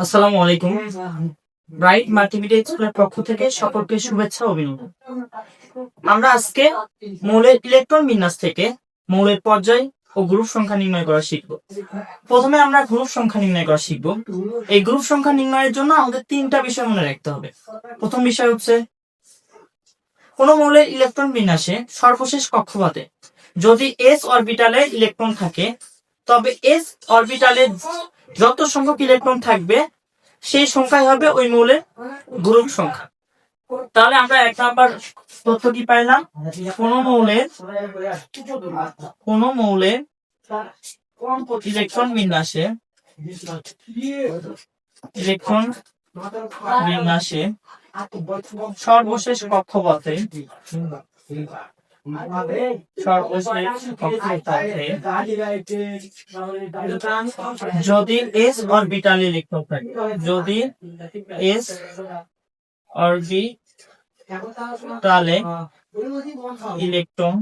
আসসালামু আলাইকুম। Bright Multimedia স্কুলের পক্ষ থেকে সকলকে শুভেচ্ছা অভিনন্দন। আমরা আজকে মৌলের ইলেকট্রন বিন্যাস থেকে মৌলের পর্যায় ও গ্রুপ সংখ্যা নির্ণয় করা শিখব। প্রথমে আমরা গ্রুপ সংখ্যা নির্ণয় করা শিখব। এই গ্রুপ সংখ্যা নির্ণয়ের জন্য আমাদের তিনটা বিষয় মনে রাখতে হবে। প্রথম বিষয় হচ্ছে, কোন মৌলের ইলেকট্রন বিন্যাসে সর্বশেষ কক্ষপথে যদি এস অরবিটালে ইলেকট্রন থাকে, তবে এস অরবিটালে যত সংখ্যক ইলেকট্রন থাকবে, সেই সংখ্যাই হবে ওই মৌলের গ্রুপ সংখ্যা। তাহলে আমরা এক নাম্বার তথ্য কি পাইলাম? কোন মৌলের কোন মৌলের ইলেকট্রন বিন্যাসে ইলেকট্রন বিন্যাসে সর্বশেষ কক্ষপথে যদি এস অরবিটাল ইলেকট্রন থাকে যদি এস অরবিটালে ইলেকট্রন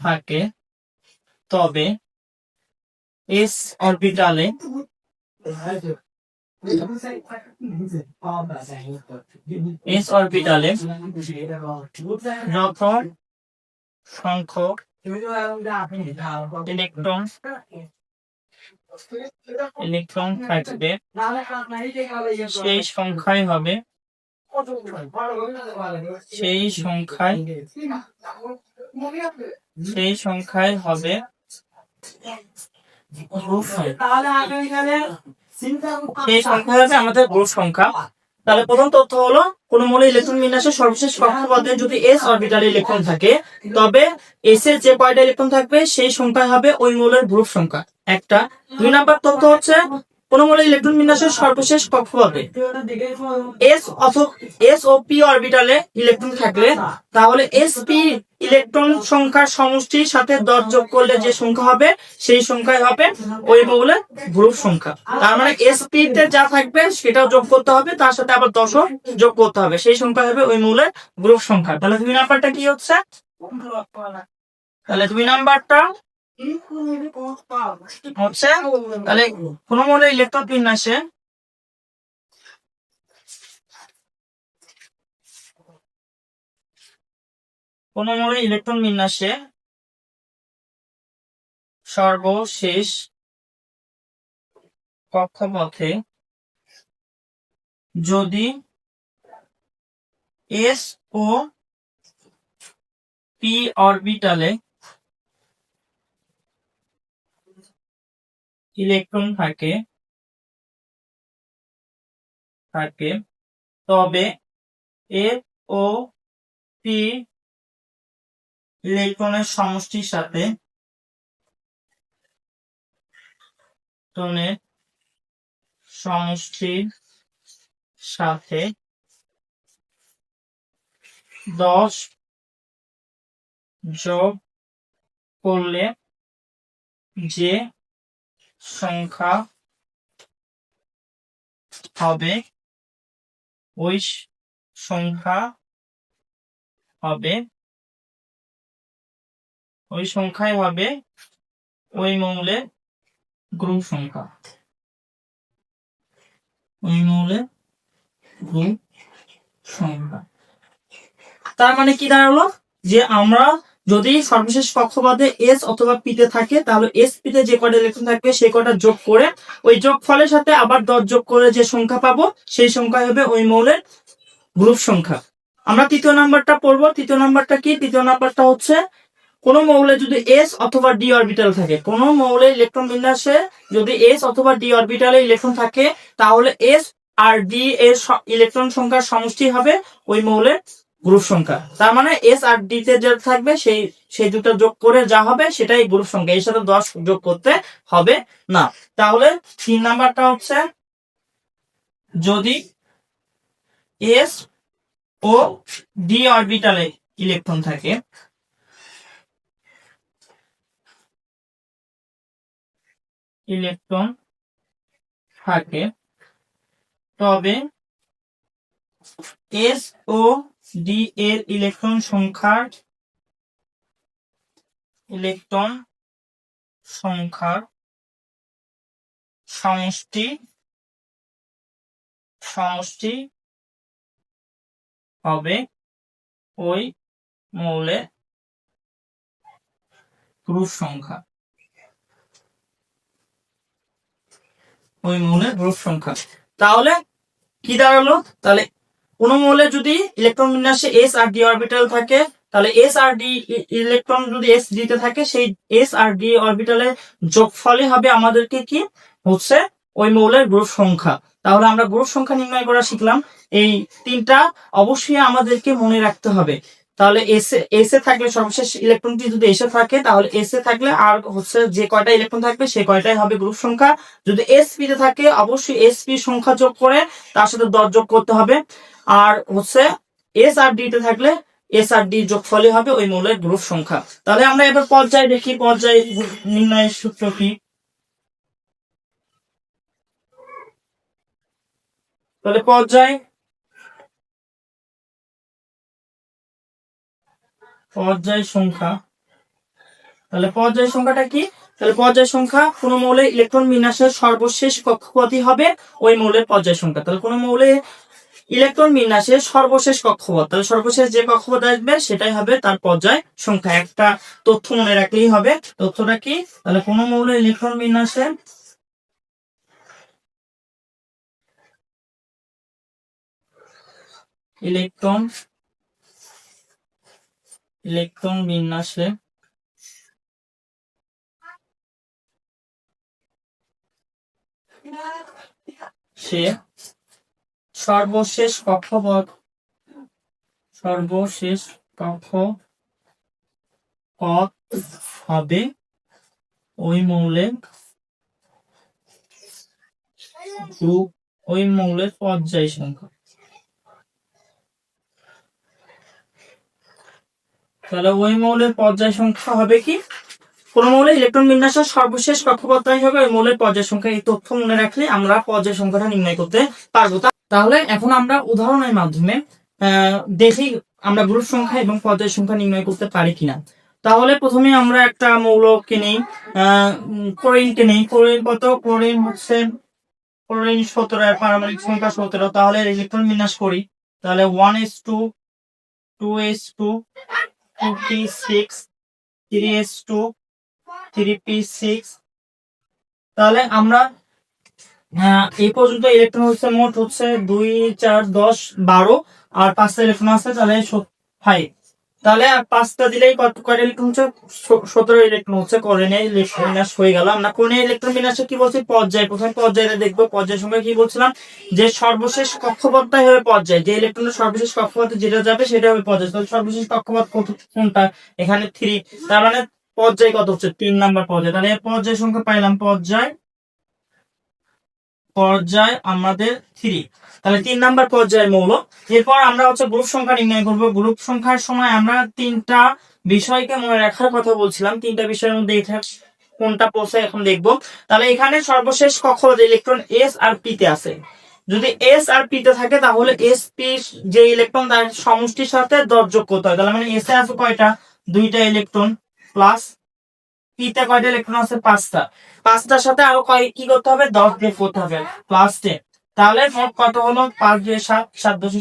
থাকে তবে এস অরবিটালে এস অরবিটালে যত সংখ্যক ইলেকট্রন ইলেকট্রন থাকবে। সেই সংখ্যাই হবে। সেই সংখ্যায় সেই সংখ্যায় হবে সংখ্যা। সেই সংখ্যা হবে আমাদের গ্রুপ সংখ্যা। তাহলে প্রথম তথ্য হলো, কোন মৌলে ইলেকট্রন বিন্যাসের সর্বশেষ কক্ষপথে যদি এস অরবিটালে ইলেকট্রন থাকে, তবে এস এর যে কয়টা ইলেকট্রন থাকবে, সেই সংখ্যা হবে ওই মৌলের গ্রুপ সংখ্যা। একটা। দুই নাম্বার তথ্য হচ্ছে, কোন মৌলে ইলেকট্রন বিন্যাসের সর্বশেষ কক্ষপথে এস অথবা এস ও পি অরবিটালে ইলেকট্রন থাকলে, তাহলে এস পি ইলেকট্রন সংখ্যার সমষ্টির সাথে দশ যোগ করলে যে সংখ্যা হবে, সেই সংখ্যাই হবে ওই মৌলের গ্রুপ সংখ্যা। তার মানে এস পি তে যা থাকবে সেটাও যোগ করতে হবে, তার সাথে আবার দশও যোগ করতে হবে। সেই সংখ্যা হবে ওই মৌলের গ্রুপ সংখ্যা। তাহলে দুই নাম্বারটা কি হচ্ছে? তাহলে দুই নাম্বারটা হচ্ছে, তাহলে কোন মৌলের ইলেকট্রন বিন্যাসে কোন মৌলের ইলেকট্রন বিন্যাসে সর্বশেষ কক্ষপথে যদি এস ও পি অরবিটালে ইলেকট্রন থাকে থাকে, তবে এস ও পি ইলেকট্রনের সমষ্টির সাথে ইলেকট্রনের সমষ্টির সাথে দশ যোগ করলে যে সংখ্যা হবে, ওই সংখ্যা হবে ওই সংখ্যাই হবে ওই মৌলের গ্রুপ সংখ্যা। ওই মৌলের গ্রুপ সংখ্যা। তার মানে কি দাঁড়াল? যে আমরা যদি সর্বশেষ কক্ষপথে এস অথবা পি তে থাকে, তাহলে এস পি তে যে কটা ইলেকট্রন থাকবে, সেই কটা যোগ করে ওই যোগ ফলের সাথে আবার দশ যোগ করে যে সংখ্যা পাবো, সেই সংখ্যা হবে ওই মৌলের গ্রুপ সংখ্যা। আমরা তৃতীয় নাম্বারটা পড়ব। তৃতীয় নাম্বারটা কি? তৃতীয় নাম্বারটা হচ্ছে কোন মৌলে যদি এস অথবা ডি অরবিটাল থাকে, কোন মৌলে ইলেকট্রন বিন্যাসে যদি এস অথবা ডি অরবিটালে ইলেকট্রন থাকে, তাহলে এস আর ডি এর ইলেকট্রন সংখ্যার সমষ্টি হবে ওই মৌলের গ্রুপ সংখ্যা। তার মানে এস আর ডি তে যেটা থাকবে, সেই সেই দুটো যোগ করে যা হবে সেটাই গ্রুপ সংখ্যা। এর সাথে দশ যোগ করতে হবে না। তাহলে তিন নাম্বারটা হচ্ছে যদি এস ও ডি অরবিটালে ইলেকট্রন থাকে ইলেকট্রন থাকে। তবে এস ও ডি এর ইলেকট্রন সংখ্যার ইলেকট্রন সংখ্যার সমষ্টি সমষ্টি হবে ওই মৌলের গ্রুপ সংখ্যা। ওই মৌলের গ্রুপ সংখ্যা। তাহলে কি দাঁড়াল? তাহলে কোন মৌলে যদি ইলেকট্রন বিন্যাসে এস আর ডি অরবিটাল থাকে, তাহলে এস আর ডি ইলেকট্রন যদি এস দিতে থাকে, সেই এস আর ডি অরবিটালের যোগফলই হবে আমাদেরকে কি? হচ্ছে ওই মৌলের গ্রুপ সংখ্যা। তাহলে আমরা গ্রুপ সংখ্যা নির্ণয় করা শিখলাম। এই তিনটা অবশ্যই আমাদেরকে মনে রাখতে হবে। তাহলে এসে এসে থাকলে সর্বশেষ ইলেকট্রনটি যদি এসে থাকে, তাহলে এসে থাকলে আর হচ্ছে যে কয়টা ইলেকট্রন থাকবে, সে কয়টাই হবে গ্রুপ সংখ্যা। যদি এসপি তে থাকে, অবশ্যই এসপি সংখ্যা যোগ করে তার সাথে দশ যোগ করতে হবে। আর হচ্ছে এস আর ডি তে থাকলে এস আর ডি যোগফলই হবে ওই মৌলের গ্রুপ সংখ্যা। তাহলে আমরা এবার পর্যায়ে দেখি, পর্যায় নির্ণয়ের সূত্র কি? তাহলে পর্যায় পর্যায় সংখ্যা। তাহলে পর্যায় সংখ্যাটা কি? তাহলে পর্যায় সংখ্যা কোন মৌলে ইলেকট্রন বিন্যাসের সর্বশেষ কক্ষপথই হবে ওই মৌলের পর্যায় সংখ্যা। তাহলে কোন মৌলে ইলেকট্রন বিন্যাসের সর্বশেষ কক্ষপথ, তাহলে সর্বশেষ যে কক্ষপথ আসবে সেটাই হবে তার পর্যায় সংখ্যা। একটা তথ্য মনে রাখলেই হবে। তথ্যটা কি? তাহলে কোন মৌলে ইলেকট্রন বিন্যাসের ইলেকট্রন ইলেকট্রন বিন্যাসে সে সর্বশেষ কক্ষপথ সর্বশেষ কক্ষপথ হবে ওই মৌলের ওই মৌলের পর্যায় সংখ্যা। তাহলে ওই মৌলের পর্যায় সংখ্যা হবে কি? কোন মৌলে ইলেকট্রন বিন্যাসের সর্বশেষ কক্ষপথটাই হবে ওই মৌলের পর্যায় সংখ্যা। এই তথ্য মনে রাখলে আমরা পর্যায় সংখ্যাটা নির্ণয় করতে পারব। তাহলে এখন আমরা উদাহরণের মাধ্যমে দেখি আমরা গ্রুপ সংখ্যা এবং পর্যায় সংখ্যা নির্ণয় করতে পারি কিনা। তাহলে প্রথমে আমরা একটা মৌলকে নেই ক্লোরিনকে নেই। ক্লোরিন কত? ক্লোরিন হচ্ছে ক্লোরিন সতেরো পারমাণবিক সংখ্যা সতেরো। তাহলে ইলেকট্রন বিন্যাস করি। তাহলে one S two two S two two P six three S two three P six তাহলে আমরা এই পর্যন্ত ইলেকট্রন হচ্ছে মোট হচ্ছে দুই চার দশ বারো, আর পাঁচটা ইলেকট্রন আছে, তাহলে ফাইভ তাহলে পাঁচটা দিলেই কত কয়টা ইলেকট্রন হচ্ছে? সতেরো ইলেকট্রন হচ্ছে করণে ইলেকট্রন বিন্যাস হয়ে গেল। আমরা কোন ইলেকট্রন বিন্যাসে কি বলছি? পর্যায়। প্রথমে পর্যায়ে দেখব পর্যায় সংখ্যা কি বলছিলাম? যে সর্বশেষ কক্ষপথটাই হবে পর্যায়। যে ইলেকট্রনের সর্বশেষ কক্ষপথে যেটা যাবে, সেটা হবে পর্যায়। তাহলে সর্বশেষ কক্ষপথ কত- কোনটা? এখানে থ্রি তার মানে পর্যায় কত হচ্ছে? তিন নাম্বার পর্যায়। তাহলে পর্যায় সংখ্যা পাইলাম পর্যায়। পর্যায় আমাদের থ্রি তাহলে তিন নাম্বার পর্যায়ের মৌল। এরপর আমরা হচ্ছে গ্রুপ সংখ্যা নির্ণয় করব। গ্রুপ সংখ্যার সময় আমরা তিনটা বিষয়কে মনে রাখার কথা বলছিলাম। তিনটা বিষয়ের মধ্যে এটা কোনটা পৌঁছায় এখন দেখব। তাহলে এখানে সর্বশেষ কক্ষপথ ইলেকট্রন এস আর পি তে আছে। যদি এস আর পি তে থাকে তাহলে এস পি যে ইলেকট্রন তার সমষ্টির সাথে দশ যোগ করতে হয়। তাহলে মানে এস এ আছে কয়টা? দুইটা ইলেকট্রন প্লাস পি তে কয়টা ইলেকট্রন আছে? পাঁচটা। পাঁচটার সাথে আরও কয় কি করতে হবে? দশ যোগ করতে হবে। প্লাস টেন তাহলে মোট কত হলো? পাঁচ দুই সাত সাত দশ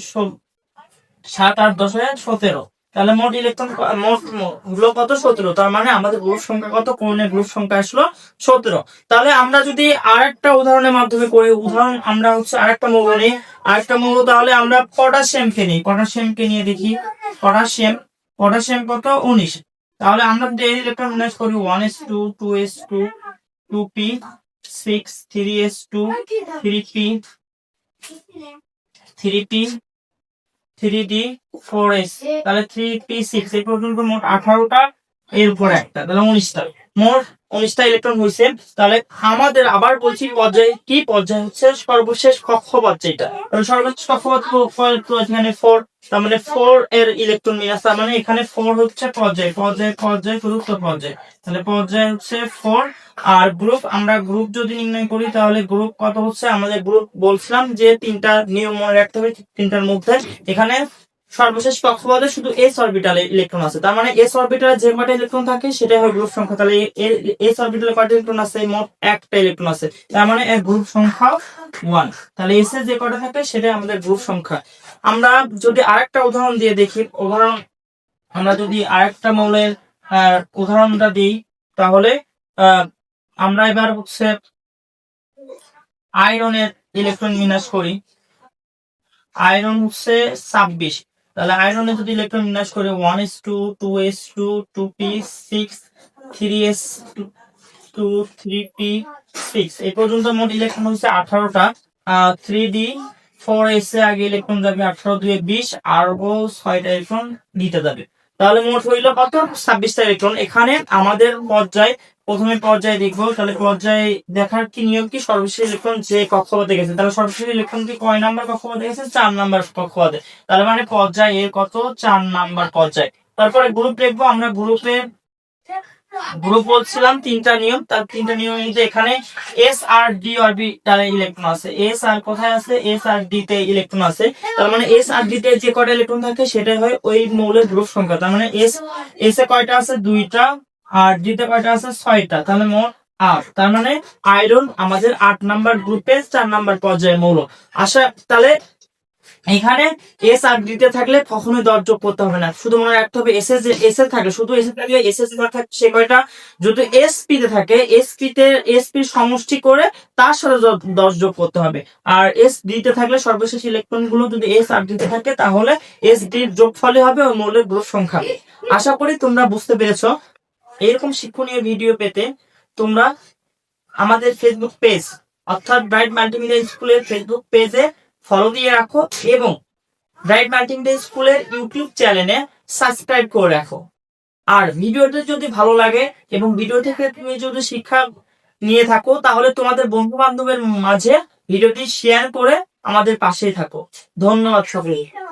সাত আট দশে সতেরো। তাহলে মোট ইলেকট্রন মোটগুলো কত? সতেরো। তার মানে আমাদের গ্রুপ সংখ্যা কত? কোণের গ্রুপ সংখ্যা আসলো সতেরো। তাহলে আমরা যদি আরেকটা উদাহরণের মাধ্যমে করি, উদাহরণ আমরা হচ্ছে আরেকটা মৌল নিই। আরেকটা মৌল তাহলে আমরা পটাশিয়ামকে নিই। পটাশিয়ামকে নিয়ে দেখি। পটাশিয়াম পটাশিয়াম কত? উনিশ। তাহলে আমরা যদি এই ইলেকট্রন উনিশ করি one S two two S two two P six three S two three P three P three D four S, তাহলে থ্রি পি সিক্স, এই পর্যন্ত মোট আঠারোটা, এরপরে একটা, তাহলে উনিশটা। মোট উনিশটা ইলেকট্রন হয়েছে তাহলে আমাদের আবার বলছি পর্যায়ে, কি পর্যায়ে হচ্ছে? সর্বশেষ কক্ষপথ যেটা সর্বশেষ কক্ষপথ ক- ক- তো এখানে ফোর তার মানে ফোর এর ইলেকট্রন বিন্যাস তার মানে এখানে ফোর হচ্ছে পর্যায় পর্যায় পর্যায় গুরুত্ব পর্যায়। তাহলে পর্যায় হচ্ছে ফোর আর গ্রুপ আমরা গ্রুপ যদি নির্ণয় করি, তাহলে গ্রুপ কত হচ্ছে? আমাদের গ্রুপ বলছিলাম যে তিনটা নিয়ম মনে রাখতে হবে, তিনটার মধ্যে। এখানে সর্বশেষ কক্ষপথে শুধু এস অরবিটালে ইলেকট্রন আছে। তার মানে এস অরবিটালে যে কয়টা ইলেকট্রন থাকে, সেটাই হয় গ্রুপ সংখ্যা। তাহলে এস অরবিটালে কয়টা ইলেকট্রন আছে? মোট একটা ইলেকট্রন আছে। তার মানে গ্রুপ সংখ্যা ওয়ান তাহলে এস এর যে কটা থাকে, সেটাই আমাদের গ্রুপ সংখ্যা। আমরা যদি আরেকটা উদাহরণ দিয়ে দেখি, উদাহরণ, আমরা যদি আরেকটা মৌলের উদাহরণটা দিই, তাহলে আমরা এবার হচ্ছে আয়রনের ইলেকট্রন বিন্যাস করি। আয়রন হচ্ছে ছাব্বিশ। তাহলে আয়রনে যদি ইলেকট্রন বিন্যাস করে one S two two S two two P six three S two three P six এই পর্যন্ত মোট ইলেকট্রন হচ্ছে আঠারোটা। থ্রি ডি ফোর এস এ আগে ইলেকট্রন যাবে আঠারো, দুয়ে বিশ, আরও ছয়টা ইলেকট্রন দিতে যাবে। তাহলে মোট হইল কত? ছাব্বিশটা ইলেকট্রন এখানে আমাদের পর্যায়ে প্রথমে পর্যায়ে দেখব, তাহলে পর্যায়ে দেখার কি নিয়ম কি? সর্বশেষ ইলেকট্রন যে কক্ষপথে গেছে। তাহলে সর্বশেষ ইলেকট্রন কি কয় নাম্বার কক্ষপথে গেছে? চার নাম্বার কক্ষপথে। তাহলে মানে পর্যায়ে এর কত? চার নাম্বার পর্যায়ে। তারপরে গ্রুপ দেখব, আমরা গ্রুপে গ্রুপ বলছিলাম তিনটা নিয়ম। তার তিনটা নিয়ম মধ্যে এখানে এস আর ডি অরবিটালে ইলেকট্রন আছে। এস আর কোথায় আছে? এস আর ডি তে ইলেকট্রন আছে। তার মানে এস আর ডি তে যে কয়টা ইলেকট্রন থাকে, সেটাই হয় ওই মৌলের গ্রুপ সংখ্যা। তার মানে এস এস এ কয়টা আছে? দুইটা। আর তে কয়টা আছে ছয়টা, তাহলে মোট আট। তার মানে আয়রন আমাদের আট নাম্বার গ্রুপে চার নাম্বার পর্যায়ে মৌল। আশা, তাহলে এখানে এস আর ডিতে থাকলে কখনোই দর যোগ করতে হবে না। শুধু মনে রাখতে হবে এস এস এস এ থাকলে শুধু এস এ থাকলে এস এস থাকে, সে কয়টা? যদি এস পি তে থাকে এস পি তে এস পি সমষ্টি করে তার সাথে দশ যোগ করতে হবে। আর এস ডি তে থাকলে সর্বশেষ ইলেকট্রনগুলো যদি এস আর ডিতে থাকে, তাহলে এস ডির যোগফলে হবে ওই মৌলের গ্রুপ সংখ্যা আশা করি তোমরা বুঝতে পেরেছ। এরকম শিক্ষণীয় ভিডিও পেতে তোমরা আমাদের ফেসবুক পেজ অর্থাৎ ব্রাইট মাল্টিমিডিয়া স্কুলের ফেসবুক পেজে ফলো দিয়ে রাখো এবং ব্রাইট মাল্টিমিডিয়া স্কুলের ইউটিউব চ্যানেলে সাবস্ক্রাইব করে রাখো। আর ভিডিওটি যদি ভালো লাগে এবং ভিডিও থেকে তুমি যদি শিক্ষা নিয়ে থাকো, তাহলে তোমাদের বন্ধু বান্ধবের মাঝে ভিডিওটি শেয়ার করে আমাদের পাশেই থাকো। ধন্যবাদ সকলকে।